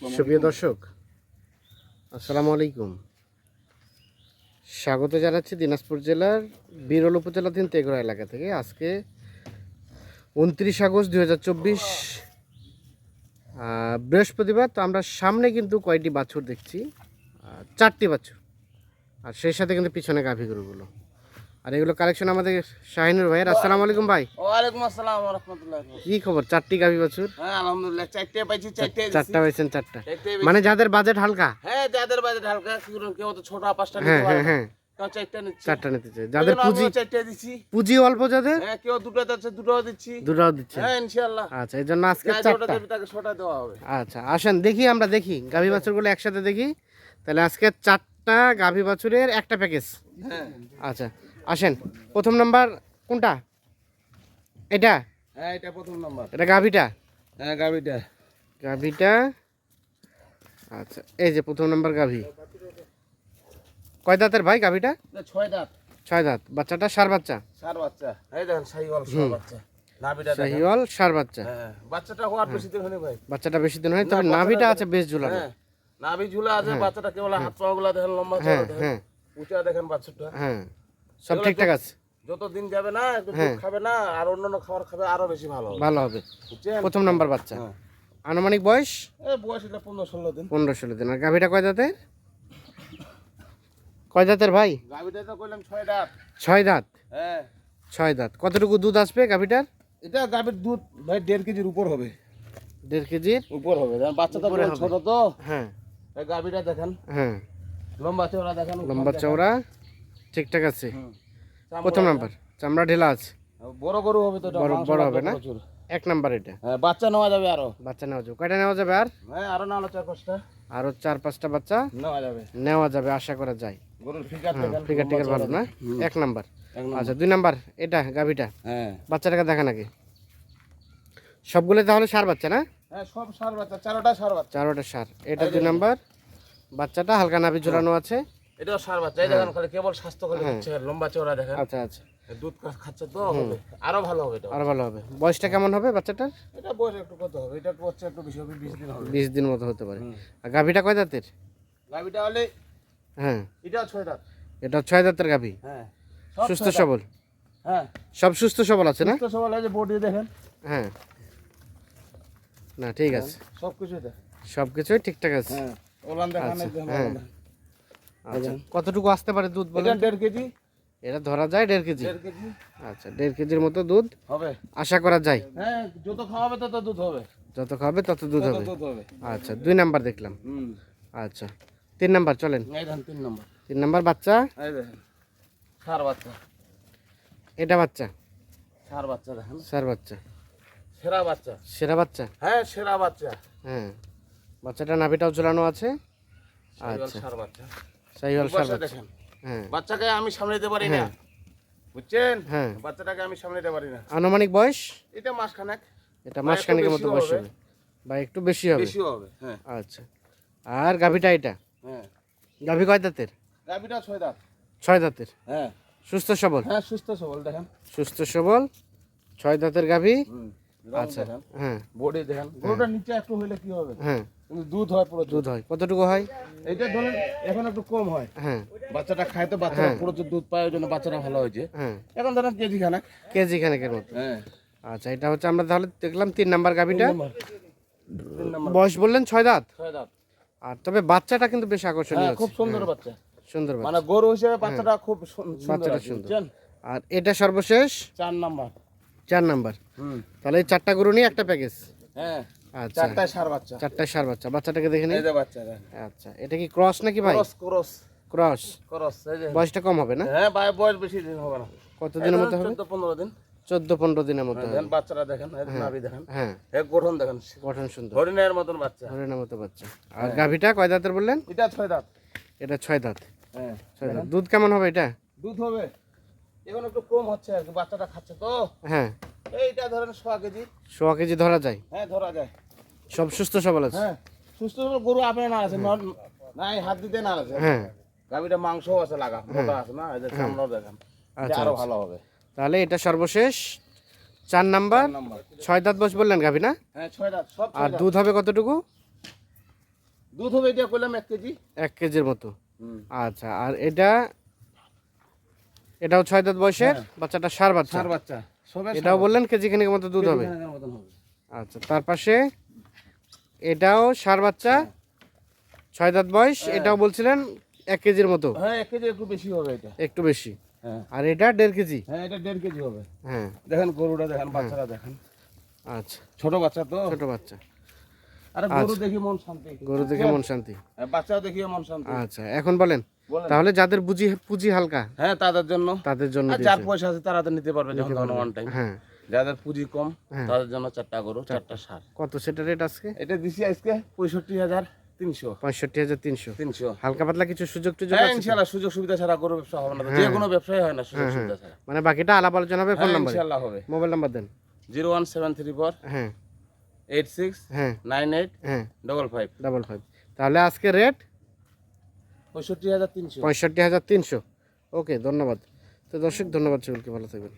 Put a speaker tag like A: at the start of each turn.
A: সুপ্রিয় দর্শক আসসালামু আলাইকুম। স্বাগত জানাচ্ছি দিনাজপুর জেলার বিরল উপজেলাধীন তেঘরা এলাকা থেকে। আজকে উনত্রিশ আগস্ট দুই হাজার চব্বিশ বৃহস্পতিবার তো আমরা সামনে কিন্তু কয়টি বাছুর দেখছি চারটি বাছুর। আর সেই সাথে কিন্তু পিছনে গাভী গরুগুলো। আর এগুলো কালেকশন আমাদের শাহিনুর ভাইয়ের। আসসালামু আলাইকুম ভাই।
B: ওয়ালাইকুম আসসালাম রহমতুল্লাহ
A: কি খবর? চারটি গাভী বাছুর?
B: হ্যাঁ আলহামদুলিল্লাহ। চারটে পাইছি চারটে।
A: চারটা হয়েছেন চারটা। মানে যাদের বাজেট হালকা।
B: হ্যাঁ যাদের বাজেট হালকা কেউ- কেউ তো ছোট পাঁচটা নিতে
A: হ্যাঁ হ্যাঁ
B: পারে
A: হ্যাঁ।
B: চারটা
A: নিতে চাই যাদের পুঁজি পুঁজি অল্প যাদের?
B: হ্যাঁ কেউ দুটো দিচ্ছে দুটো দিচ্ছি।
A: দুটাও দিচ্ছে।
B: হ্যাঁ ইনশাআল্লাহ।
A: আচ্ছা এই জন্য আজকে চারটা।
B: তাকে ছটা দেওয়া হবে।
A: আচ্ছা আসেন দেখি আমরা দেখি। গাভী বাছুরগুলো একসাথে দেখি। তাহলে আজকে চারটা গাভী বাছুরের একটা প্যাকেজ
B: হ্যাঁ।
A: আচ্ছা আসেন প্রথম নাম্বার কোনটা? এটা?
B: হ্যাঁ এটা প্রথম নাম্বার।
A: এটা গাভীটা?
B: হ্যাঁ গাবিটা
A: গাভীটা? আচ্ছা এই যে প্রথম নাম্বার গাভী। কয় দাঁতের ভাই গাভীটা?
B: ছয় দাঁত।
A: ছয় দাঁত। বাচ্চাটা সার বাচ্চা?
B: সার বাচ্চা। এই দেখেন শাহিওয়াল সার বাচ্চা।
A: সার বাচ্চা।
B: হ্যাঁ বাচ্চাটা হওয়ার বেশি দিন হয়নি ভাই।
A: বাচ্চাটা বেশি দিন হয় তবে নাভিটা আছে বেশ ঝুলানো।
B: হ্যাঁ নাভি ঝুলা আছে বাচ্চাটা কেবল হাত পা দেখেন লম্বা
A: হ্যাঁ হ্যাঁ।
B: উঁচা দেখেন বাচ্চাটা।
A: হ্যাঁ। সব ঠিকঠাক আছে?
B: যত দিন যাবে না একটু
A: হ্যাঁ।
B: দুধ খাবে না আর অন্যান্য খাবার খাবে আরও বেশি ভালো হবে।
A: ভালো হবে।
B: বুঝছেন?
A: প্রথম নাম্বার বাচ্চা।
B: হ্যাঁ।
A: আনুমানিক বয়স?
B: এই বয়স এটা পনেরো ষোলো দিন।
A: পনেরো ষোলো দিন। আর গাভীটা কয় দাঁতের কয় দাঁতের ভাই?
B: গাভিটা তো কইলাম ছয় দাঁত।
A: ছয় দাঁত?
B: হ্যাঁ।
A: ছয় দাঁত। কতটুকু দুধ আসবে গাভীটার?
B: এটা গাভির দুধ ভাই দেড় কেজির উপর হবে।
A: দেড় কেজির
B: উপর হবে। বাচ্চা তো। ছোট তো।
A: হ্যাঁ।
B: এই গাভিটা দেখেন।
A: হ্যাঁ।
B: লম্বা চওড়া দেখেন।
A: লম্বা চওড়া। ঠিকঠাক আছে? প্রথম নাম্বার চামড়া ঢেলা আছে।
B: বড় গরু হবে তো
A: বড়- বড় হবে না? এক নাম্বার এটা।
B: হ্যাঁ বাচ্চা নেওয়া যাবে আরও।
A: বাচ্চা নেওয়া যাবে। কয়টা নেওয়া যাবে আর?
B: হ্যাঁ আরও না চার পাঁচটা।
A: আরও চার পাঁচটা বাচ্চা
B: নেওয়া যাবে।
A: নেওয়া যাবে আশা করা যায়।
B: গরুর ফিগার
A: হ্যাঁ
B: লম্বা
A: ভালো না? এক নাম্বার
B: নম্বর।
A: আচ্ছা দুই নাম্বার এটা গাভীটা।
B: হ্যাঁ।
A: বাচ্চাটাকে দেখা নাকি? সবগুলো তাহলে সার বাচ্চা না?
B: হ্যাঁ সব সার বাচ্চা চারোটা সার বাচ্চা।
A: চারোটা সার। এটা দুই নাম্বার বাচ্চাটা হালকা নাভি ঝোলানো আছে।
B: এটাও সার বাচ্চা এই দেখেন খালি কেবল স্বাস্থ্য খালি
A: হ্যাঁ।
B: হচ্ছে লম্বা চওড়া দেখেন।
A: আচ্ছা আচ্ছা।
B: দুধ খাচ্ছে তো হবে। আরও ভালো হবে এটা
A: আর ভালো হবে। বয়সটা কেমন হবে বাচ্চাটার?
B: এটা বয়স একটু কত হবে? এটা একটু হচ্ছে একটু বেশি হবে বিশ দিন হবে।
A: বিশ দিন মতো হতে পারে। আর গাভীটা কয় দাঁতের?
B: গাভিটা হলে
A: হ্যাঁ।
B: এটাও ছয় দাঁত।
A: এটা ছয় দাঁতের গাভী?
B: হ্যাঁ।
A: সুস্থ সবল?
B: হ্যাঁ।
A: সব সুস্থ সবল আছে না?
B: সুস্থ সবল আছে বডি দেখেন।
A: হ্যাঁ। না ঠিক আছে।
B: সব কিছু
A: সব কিছুই ঠিকঠাক আছে।
B: হ্যাঁ। ওলান দেখান
A: আচ্ছা, হ্যাঁ। আচ্ছা কতটুকু আসতে পারে দুধ বলে
B: দেড় কেজি।
A: এটা ধরা যায় দেড় কেজি?
B: কেজি।
A: আচ্ছা দেড় কেজির মতো দুধ?
B: হবে।
A: আশা করা যায়?
B: হ্যাঁ যত খাওয়াবে তত দুধ হবে।
A: যত খাবে তত দুধ হবে। আচ্ছা দুই নাম্বার দেখলাম। আচ্ছা তিন নাম্বার চলেন।
B: তিন নম্বর।
A: তিন নাম্বার বাচ্চা?
B: এই দেখেন সার বাচ্চা।
A: এটা বাচ্চা?
B: সার বাচ্চা দেখেন।
A: সার বাচ্চা।
B: সেরা বাচ্চা।
A: সেরা বাচ্চা?
B: হ্যাঁ সেরা বাচ্চা।
A: হ্যাঁ বাচ্চাটা নাভিটাও ঝোলানো আছে। আচ্ছা।
B: সার বাচ্চা।
A: সাইওয়াল সার
B: দেখেন।
A: হ্যাঁ।
B: বাচ্চাকে আমি সামনে দিতে পারি না।
A: হ্যাঁ।
B: বুঝছেন?
A: হ্যাঁ।
B: বাচ্চাটাকে আমি সামনে দিতে পারি না।
A: আনুমানিক বয়স?
B: এটা মাসখানেক।
A: এটা মাসখানেকের মতো বয়স
B: হবে।
A: বা একটু বেশি হবে।
B: বেশিও হবে হ্যাঁ।
A: আচ্ছা। আর গাভিটা এটা?
B: হ্যাঁ।
A: গাভি কয় দাঁতের?
B: গাভিটা ছয় দাঁত।
A: ছয় দাঁতের?
B: হ্যাঁ।
A: সুস্থ সবল?
B: হ্যাঁ সুস্থ সবল দেখেন।
A: সুস্থ সবল ছয় দাঁতের গাভি? আচ্ছা হ্যাঁ।
B: বডি দেখেন। গরুটা নিচে একটু হইলে কি হবে?
A: হ্যাঁ।
B: কিন্তু দুধ হয় পুরো দুধ।
A: হয়। কতটুকু হয়?
B: এটা ধরেন এখন একটু কম হয়।
A: হ্যাঁ।
B: বাচ্চাটা খায় তো বাচ্চাটা প্রচুর দুধ পায় ওই জন্য বাচ্চাটা ভালো হয়েছে।
A: হ্যাঁ।
B: এখন ধরেন কেজি খানা
A: কেজি খানেকের মতো।
B: হ্যাঁ।
A: আচ্ছা এটা হচ্ছে আমরা তাহলে দেখলাম তিন নাম্বার গাভিটা। বয়স বললেন ছয় দাঁত?
B: ছয় দাঁত।
A: আর তবে বাচ্চাটা কিন্তু বেশ আকর্ষণীয়
B: হ্যাঁ খুব সুন্দর বাচ্চা।
A: সুন্দর
B: মানে গরু হিসেবে বাচ্চাটা খুব সুন্দর
A: বাচ্চাটা সুন্দর। আর এটা সর্বশেষ?
B: চার নাম্বার।
A: চার নাম্বার।
B: হুম।
A: তাহলে এই চারটা গরু নিয়ে একটা প্যাকেজ
B: হ্যাঁ।
A: আচ্ছা।
B: চারটায় সার বাচ্চা।
A: চারটায় সার বাচ্চা। বাচ্চাটাকে দেখে নিন।
B: এই যে বাচ্চা
A: আচ্ছা এটা কি ক্রস নাকি ভাই?
B: Cross cross.
A: ক্রস।
B: ক্রস এই যে।
A: বয়সটা কম হবে না?
B: হ্যাঁ ভাই বয়স বেশি দিন হবে না।
A: কত দিনের মতো হবে?
B: চোদ্দ পনেরো দিন।
A: চোদ্দ পনেরো দিনের মতো
B: দেখেন বাচ্চারা দেখেন নাভি দেখেন।
A: হ্যাঁ।
B: এক গঠন দেখেন।
A: গঠন সুন্দর।
B: হরিণের মতন বাচ্চা।
A: হরিণের মতো বাচ্চা। আর গাভিটা কয় দাঁতের বললেন?
B: এটা ছয় দাঁত।
A: এটা ছয় দাঁত।
B: হ্যাঁ
A: ছয় দাঁত। দুধ কেমন হবে এটা?
B: দুধ হবে। এখন একটু কম হচ্ছে আর বাচ্চাটা খাচ্ছে তো।
A: হ্যাঁ।
B: এইটা ধরেন সোয়া কেজি।
A: সোয়া কেজি ধরা যায়?
B: হ্যাঁ ধরা যায়।
A: সব সুস্থ সবল আছে?
B: হ্যাঁ সুস্থ সবল গরু না আছে নাই হাত দিতে না আছে।
A: হ্যাঁ।
B: গাভিটা মাংস আছে লাগা মোটা আছে না এই যে চামড়াও দেখেন
A: আচ্ছা,
B: আরও
A: আচ্ছা।
B: ভালো হবে।
A: তাহলে এটা সর্বশেষ। চার নাম্বার। ছয় দাঁত বয়স বললেন গাভি না?
B: হ্যাঁ ছয় দাঁত সব
A: আর দুধ হবে কতটুকু?
B: দুধ হবে এটা করলাম এক কেজি।
A: এক কেজির মতো। আচ্ছা আর এটা এটাও ছয় দাঁত বয়সের বাচ্চাটা সার বাচ্চা?
B: চার বাচ্চা।
A: এটাও বললেন কেজি খানিক মতো দুধ হবে? আচ্ছা তার পাশে এটাও সার বাচ্চা ছয় দাঁত বয়স এটাও বলছিলেন এক কেজির মতো।
B: হ্যাঁ এক কেজি একটু বেশি হবে এটা।
A: একটু বেশি।
B: হ্যাঁ।
A: আর এটা দেড় কেজি?
B: হ্যাঁ এটা দেড় কেজি হবে।
A: হ্যাঁ।
B: দেখেন গরুটা দেখেন বাচ্চারা দেখেন।
A: আচ্ছা।
B: ছোট বাচ্চা তো।
A: ছোট বাচ্চা।
B: আরে গরু দেখি মন শান্তি।
A: গরু দেখে মন শান্তি।
B: হ্যাঁ, বাচ্চাও দেখি মন শান্তি।
A: আচ্ছা এখন বলেন। তাহলে যাদের বুঝি পুঁজি হালকা
B: হ্যাঁ তাদের জন্য।
A: তাদের জন্য
B: যার পয়সা আছে তারা তো নিতে পারবে যখন তখন ওয়ান টাইম
A: হ্যাঁ।
B: যাদের পুঁজি কম
A: হ্যাঁ।
B: তাদের জন্য চারটা গরু চারটা। সার।
A: কত সেটা রেট আজকে?
B: এটা দিছি আজকে পঁয়ষট্টি হাজার তিনশো।
A: পঁয়ষট্টি হাজার তিনশো।
B: তিনশো।
A: হালকা পাতলা কিছু সুযোগ টুযোগ
B: হ্যাঁ ইনশাল্লাহ সুযোগ সুবিধা ছাড়া গরু ব্যবসা হবে না যে কোনো ব্যবসায় হয় না সুযোগ সুবিধা ছাড়া।
A: মানে বাকিটা আলাপ আলোচনা হবে ফোন
B: হ্যাঁ
A: নাম্বার।
B: ইনশাল্লাহ হবে।
A: মোবাইল নাম্বার দেন।
B: Zero one seven three four
A: হ্যাঁ।
B: এইট সিক্স
A: হ্যাঁ।
B: নাইন এইট
A: হ্যাঁ।
B: Double five.
A: Double five. তাহলে আজকে রেট
B: পঁয়ষট্টি হাজার তিনশো।
A: পঁয়ষট্টি হাজার তিনশো। ওকে ধন্যবাদ। তো দর্শক ধন্যবাদ সকলকে ভালো থাকবেন।